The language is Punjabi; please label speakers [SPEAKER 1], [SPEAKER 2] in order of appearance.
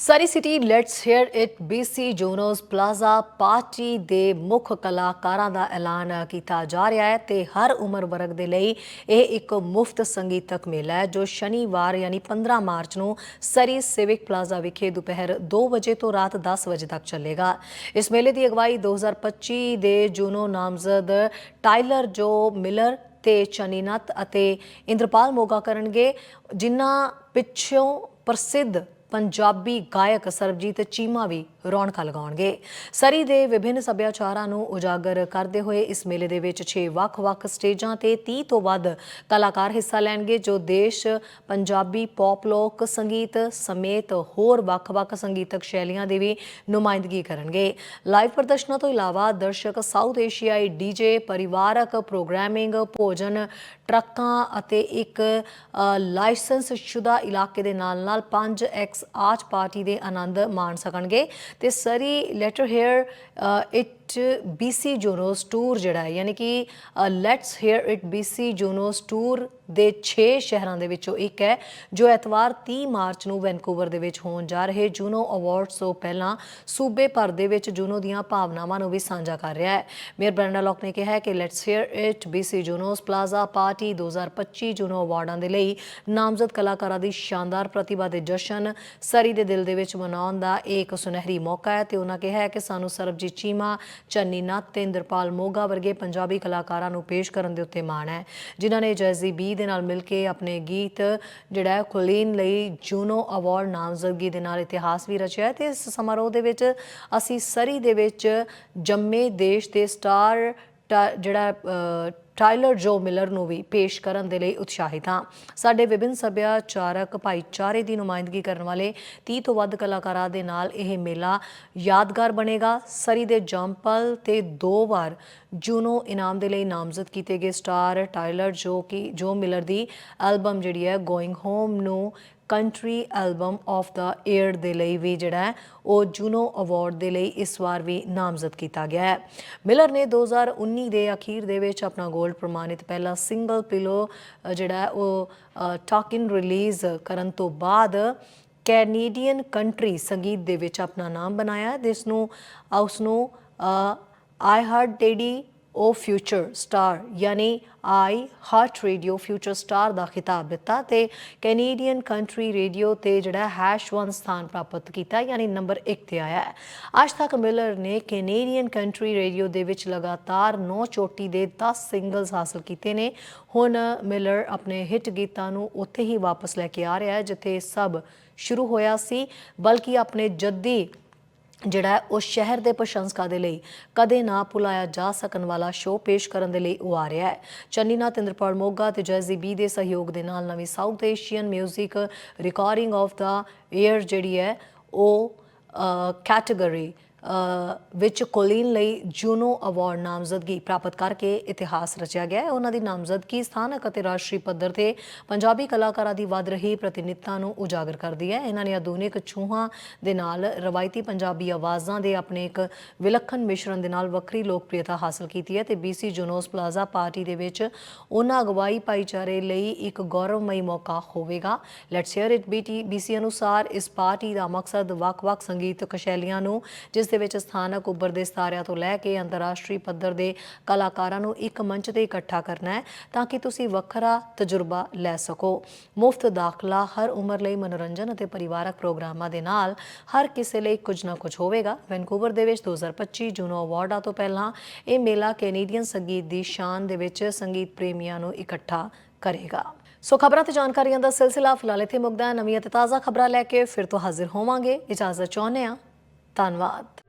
[SPEAKER 1] Sorry city let's hear it BC Junos plaza party ਦੇ ਮੁੱਖ ਕਲਾਕਾਰਾਂ ਦਾ ਐਲਾਨ ਕੀਤਾ ਜਾ ਰਿਹਾ ਹੈ ਤੇ ਹਰ ਉਮਰ ਵਰਗ ਦੇ ਲਈ ਇਹ ਇੱਕ ਮੁਫਤ ਸੰਗੀਤਕ ਮੇਲਾ ਹੈ, ਜੋ ਸ਼ਨੀਵਾਰ ਯਾਨੀ 15 ਮਾਰਚ ਨੂੰ ਸਰੀ ਸਿਵਿਕ ਪਲਾਜ਼ਾ ਵਿਖੇ ਦੁਪਹਿਰ 2 ਵਜੇ ਤੋਂ ਰਾਤ 10 ਵਜੇ ਤੱਕ ਚੱਲੇਗਾ। ਇਸ ਮੇਲੇ ਦੀ ਅਗਵਾਈ 2025 ਦੇ ਜੂਨੋ ਨਾਮਜ਼ਦ ਟਾਈਲਰ ਜੋ ਮਿਲਰ ਤੇ ਚਨੀਨਤ ਅਤੇ ਇੰਦਰਪਾਲ ਮੋਗਾ ਕਰਨਗੇ, ਜਿਨ੍ਹਾਂ ਪਿੱਛੋਂ ਪ੍ਰਸਿੱਧ ਪੰਜਾਬੀ ਗਾਇਕ ਸਰਬਜੀਤ ਚੀਮਾ ਵੀ ਰੌਣਕਾਂ ਲਗਾਉਣਗੇ। ਸਰੀ ਦੇ ਵਿਭਿੰਨ ਸੱਭਿਆਚਾਰਾਂ ਨੂੰ ਉਜਾਗਰ ਕਰਦੇ ਹੋਏ ਇਸ ਮੇਲੇ ਦੇ ਵਿੱਚ 6 ਵੱਖ-ਵੱਖ ਸਟੇਜਾਂ ਤੇ 30 ਤੋਂ ਵੱਧ ਕਲਾਕਾਰ ਹਿੱਸਾ ਲੈਣਗੇ, ਜੋ ਦੇਸ਼, ਪੰਜਾਬੀ ਪੌਪ, ਲੋਕ ਸੰਗੀਤ ਸਮੇਤ ਹੋਰ ਵੱਖ-ਵੱਖ ਸੰਗੀਤਕ ਸ਼ੈਲੀਆਂ ਦੀ ਵੀ ਨੁਮਾਇੰਦਗੀ ਕਰਨਗੇ। ਲਾਈਵ ਪ੍ਰਦਰਸ਼ਨਾਂ ਤੋਂ ਇਲਾਵਾ ਦਰਸ਼ਕ ਸਾਊਥ ਏਸ਼ੀਆਈ ਡੀਜੇ, ਪਰਿਵਾਰਕ ਪ੍ਰੋਗਰਾਮਿੰਗ, ਭੋਜਨ, ਟਰੱਕਾਂ ਅਤੇ ਇੱਕ ਲਾਇਸੈਂਸ ਸ਼ੁਦਾ ਇਲਾਕੇ ਦੇ ਨਾਲ-ਨਾਲ 5x ਆਰਟ ਪਾਰਟੀ ਦੇ ਆਨੰਦ ਮਾਣ ਸਕਣਗੇ ਤੇ Surrey let's hear it BC Junos tour ਜਿਹੜਾ ਹੈ, ਯਾਨੀ ਕਿ let's hear it BC Junos tour ਦੇ 6 ਸ਼ਹਿਰਾਂ ਦੇ ਵਿੱਚੋਂ ਇੱਕ ਹੈ, ਜੋ ਐਤਵਾਰ 30 ਮਾਰਚ ਨੂੰ ਵੈਨਕੂਵਰ ਦੇ ਵਿੱਚ ਹੋਣ ਜਾ ਰਹੇ ਜੂਨੋ ਅਵਾਰਡਸ ਤੋਂ ਪਹਿਲਾਂ ਸੂਬੇ ਭਰ ਦੇ ਵਿੱਚ ਜੂਨੋ ਦੀਆਂ ਭਾਵਨਾਵਾਂ ਨੂੰ ਵੀ ਸਾਂਝਾ ਕਰ ਰਿਹਾ ਹੈ। ਮੇਅਰ ਬਰੈਂਡਾ ਲੌਕ ਨੇ ਕਿਹਾ ਹੈ ਕਿ let's hear it BC Junos plaza party 2025 Juno ਅਵਾਰਡਾਂ ਦੇ ਲਈ ਨਾਮਜ਼ਦ ਕਲਾਕਾਰਾਂ ਦੀ ਸ਼ਾਨਦਾਰ ਪ੍ਰਤਿਭਾ ਦੇ ਜਸ਼ਨ ਸਰੀ ਦੇ ਦਿਲ ਦੇ ਵਿੱਚ ਮਨਾਉਣ ਦਾ ਇਹ ਇੱਕ ਸੁਨਹਿਰੀ ਮੌਕਾ ਹੈ ਤੇ ਉਹਨਾਂ ਕਿਹਾ ਹੈ ਕਿ ਸਾਨੂੰ ਸਰਬਜੀਤ ਚੀਮਾ ਚੰਨੀ ਨੱਥ ਤੇ ਇੰਦਰਪਾਲ ਮੋਗਾ ਵਰਗੇ ਪੰਜਾਬੀ ਕਲਾਕਾਰਾਂ ਨੂੰ ਪੇਸ਼ ਕਰਨ ਦੇ ਉੱਤੇ ਮਾਣ ਹੈ, ਜਿਨ੍ਹਾਂ ਨੇ ਜੈਜ਼ੀ ਬੀ ਦੇ ਨਾਲ ਮਿਲ ਕੇ ਆਪਣੇ ਗੀਤ ਜਿਹੜਾ ਹੈ ਕੁਲੀਨ ਲਈ ਜੂਨੋ ਅਵਾਰਡ ਨਾਮਜ਼ਦਗੀ ਦੇ ਨਾਲ ਇਤਿਹਾਸ ਵੀ ਰਚਿਆ ਹੈ ਤੇ ਇਸ ਸਮਾਰੋਹ ਦੇ ਵਿੱਚ ਅਸੀਂ ਸਰੀ ਦੇ ਵਿੱਚ ਜੰਮੇ ਦੇਸ਼ ਦੇ ਸਟਾਰ ਜਿਹੜਾ ਟਾਇਲਰ ਜੋ ਮਿਲਰ ਨੂੰ ਵੀ ਪੇਸ਼ ਕਰਨ ਦੇ ਲਈ ਉਤਸ਼ਾਹਿਤ ਹਾਂ। ਸਾਡੇ ਵਿਭਿੰਨ ਸੱਭਿਆਚਾਰਕ ਭਾਈਚਾਰੇ ਦੀ ਨੁਮਾਇੰਦਗੀ ਕਰਨ ਵਾਲੇ 30 ਤੋਂ ਵੱਧ ਕਲਾਕਾਰਾਂ ਦੇ ਨਾਲ ਇਹ ਮੇਲਾ ਯਾਦਗਾਰ ਬਣੇਗਾ। ਸਰੀ ਦੇ ਜੰਪਲ ਤੇ ਦੋ ਵਾਰ ਜੂਨੋ ਇਨਾਮ ਦੇ ਲਈ ਨਾਮਜ਼ਦ ਕੀਤੇ ਗਏ ਸਟਾਰ ਟਾਇਲਰ ਜੋ ਕਿ, ਜੋ ਮਿਲਰ ਦੀ ਐਲਬਮ ਜਿਹੜੀ ਹੈ ਗੋਇੰਗ ਹੋਮ ਨੂੰ country album of the year ਦੇ ਲਈ ਵੀ ਜਿਹੜਾ ਉਹ ਜੂਨੋ ਅਵਾਰਡ ਦੇ ਲਈ ਇਸ ਵਾਰ ਵੀ ਨਾਮਜ਼ਦ ਕੀਤਾ ਗਿਆ ਹੈ। ਮਿਲਰ ਨੇ 2019 ਦੇ ਅਖੀਰ ਦੇ ਵਿੱਚ ਆਪਣਾ 골ਡ ਪ੍ਰਮਾਣਿਤ ਪਹਿਲਾ ਸਿੰਗਲ ਪਿਲੋ ਜਿਹੜਾ ਉਹ ਟਾਕਿਨ ਰਿਲੀਜ਼ ਕਰਨ ਤੋਂ ਬਾਅਦ ਕੈਨੇਡੀਅਨ ਕੰਟਰੀ ਸੰਗੀਤ ਦੇ ਵਿੱਚ ਆਪਣਾ ਨਾਮ ਬਣਾਇਆ ਜਿਸ ਨੂੰ ਉਸ ਨੂੰ ਆਈ ਹਾਰਟ ਡੈਡੀ ਉਹ ਫਿਊਚਰ ਸਟਾਰ ਯਾਨੀ I heart radio future star ਦਾ ਖਿਤਾਬ ਦਿੱਤਾ ਤੇ ਕੈਨੇਡੀਅਨ ਕੰਟਰੀ ਰੇਡੀਓ ਤੇ ਜਿਹੜਾ ਹੈਸ਼ 1 ਸਥਾਨ ਪ੍ਰਾਪਤ ਕੀਤਾ, ਯਾਨੀ ਨੰਬਰ 1 ਤੇ ਆਇਆ ਹੈ। ਅੱਜ ਤੱਕ ਮਿਲਰ ਨੇ ਕੈਨੇਡੀਅਨ ਕੰਟਰੀ ਰੇਡੀਓ ਦੇ ਵਿੱਚ ਲਗਾਤਾਰ 9 ਚੋਟੀ ਦੇ 10 ਸਿੰਗਲਸ ਹਾਸਲ ਕੀਤੇ ਨੇ। ਹੁਣ ਮਿਲਰ ਆਪਣੇ ਹਿੱਟ ਗੀਤਾਂ ਨੂੰ ਉੱਥੇ ਹੀ ਵਾਪਸ ਲੈ ਕੇ ਆ ਰਿਹਾ ਹੈ, ਜਿੱਥੇ ਸਭ ਸ਼ੁਰੂ ਹੋਇਆ ਸੀ, ਬਲਕਿ ਆਪਣੇ ਜੱਦੀ ਜਿਹੜਾ ਹੈ, ਉਹ ਸ਼ਹਿਰ ਦੇ ਪ੍ਰਸ਼ੰਸਕਾਂ ਦੇ ਲਈ ਕਦੇ ਨਾ ਭੁਲਾਇਆ ਜਾ ਸਕਣ ਵਾਲਾ ਸ਼ੋਅ ਪੇਸ਼ ਕਰਨ ਦੇ ਲਈ ਉਹ ਆ ਰਿਹਾ ਹੈ। ਚੰਨੀਨਾਥ ਇੰਦਰਪਾਲ ਮੋਗਾ ਤੇ ਜੈਜ਼ੀ ਬੀ ਦੇ ਸਹਿਯੋਗ ਦੇ ਨਾਲ ਨਵੀਂ South Asian 뮤직 recording of the year ਜਿਹੜੀ ਹੈ, ਉਹ ਕੈਟਾਗਰੀ ਵਿੱਚ ਕੋਲਿਨ ਲਈ ਜੂਨੋ ਅਵਾਰਡ ਨਾਮਜ਼ਦਗੀ ਪ੍ਰਾਪਤ ਕਰਕੇ ਇਤਿਹਾਸ ਰਚਿਆ ਗਿਆ ਹੈ। ਉਹਨਾਂ ਦੀ ਨਾਮਜ਼ਦਗੀ ਸਥਾਨਕ ਅਤੇ ਰਾਸ਼ਟਰੀ ਪੱਧਰ ਤੇ ਪੰਜਾਬੀ ਕਲਾਕਾਰਾਂ ਦੀ ਵੱਧ ਰਹੀ ਪ੍ਰਤੀਨਿਧਤਾ ਨੂੰ ਉਜਾਗਰ ਕਰਦੀ ਹੈ। ਇਹਨਾਂ ਨੇ ਆਧੁਨਿਕ ਛੂਹਾਂ ਦੇ ਨਾਲ ਰਵਾਇਤੀ ਪੰਜਾਬੀ ਆਵਾਜ਼ਾਂ ਦੇ ਆਪਣੇ ਇੱਕ ਵਿਲੱਖਣ ਮਿਸ਼ਰਣ ਦੇ ਨਾਲ ਵੱਖਰੀ ਲੋਕਪ੍ਰਿਯਤਾ ਹਾਸਲ ਕੀਤੀ ਹੈ ਤੇ BC ਜੂਨੋਸ ਪਲਾਜ਼ਾ ਪਾਰਟੀ ਦੇ ਵਿੱਚ ਉਹਨਾਂ ਅਗਵਾਈ ਭਾਈਚਾਰੇ ਲਈ ਇੱਕ ਗੌਰਵਮਈ ਮੌਕਾ ਹੋਵੇਗਾ। Let's hear it BT BC ਅਨੁਸਾਰ ਇਸ ਪਾਰਟੀ ਦਾ ਮਕਸਦ ਵੱਖ-ਵੱਖ ਸੰਗੀਤਕ ਸ਼ੈਲੀਆਂ ਨੂੰ, ਜਿਸ ਦੇ ਵਿੱਚ ਸਥਾਨਕ ਉੱਭਰਦੇ ਸਤਾਰਿਆਂ ਤੋਂ ਲੈ ਕੇ ਅੰਤਰਰਾਸ਼ਟਰੀ ਪੱਧਰ ਦੇ ਕਲਾਕਾਰਾਂ ਨੂੰ ਇੱਕ ਮੰਚ ਤੇ ਇਕੱਠਾ ਕਰਨਾ ਹੈ ਤਾਂ ਕਿ ਤੁਸੀਂ ਵੱਖਰਾ ਤਜਰਬਾ ਲੈ ਸਕੋ। ਮੁਫਤ ਦਾਖਲਾ ਹਰ ਉਮਰ ਲਈ ਮਨੋਰੰਜਨ ਅਤੇ ਪਰਿਵਾਰਕ ਪ੍ਰੋਗਰਾਮਾਂ ਦੇ ਨਾਲ ਹਰ ਕਿਸੇ ਲਈ ਕੁਝ ਨਾ ਕੁਝ ਹੋਵੇਗਾ। ਵੈਨਕੂਵਰ ਦੇ ਵਿੱਚ 2025 ਜੂਨੋ ਅਵਾਰਡਾਂ ਤੋਂ ਪਹਿਲਾਂ ਇਹ ਮੇਲਾ ਕੈਨੇਡੀਅਨ ਸੰਗੀਤ ਦੀ ਸ਼ਾਨ ਦੇ ਵਿੱਚ ਸੰਗੀਤ ਪ੍ਰੇਮੀਆਂ ਨੂੰ ਇਕੱਠਾ ਕਰੇਗਾ। ਸੋ ਖਬਰਾਂ ਤੇ ਜਾਣਕਾਰੀਆਂ ਦਾ ਸਿਲਸਿਲਾ ਫਿਲਹਾਲ ਇੱਥੇ ਮੁੱਕਦਾ ਨਵੀਆਂ ਤੇ ਤਾਜ਼ਾ ਖਬਰਾਂ ਲੈ ਕੇ ਫਿਰ ਤੋਂ ਹਾਜ਼ਰ ਹੋਵਾਂਗੇ। ਇਜਾਜ਼ਤ ਚਾਹੁੰਦੇ ਹਾਂ। ਧੰਨਵਾਦ।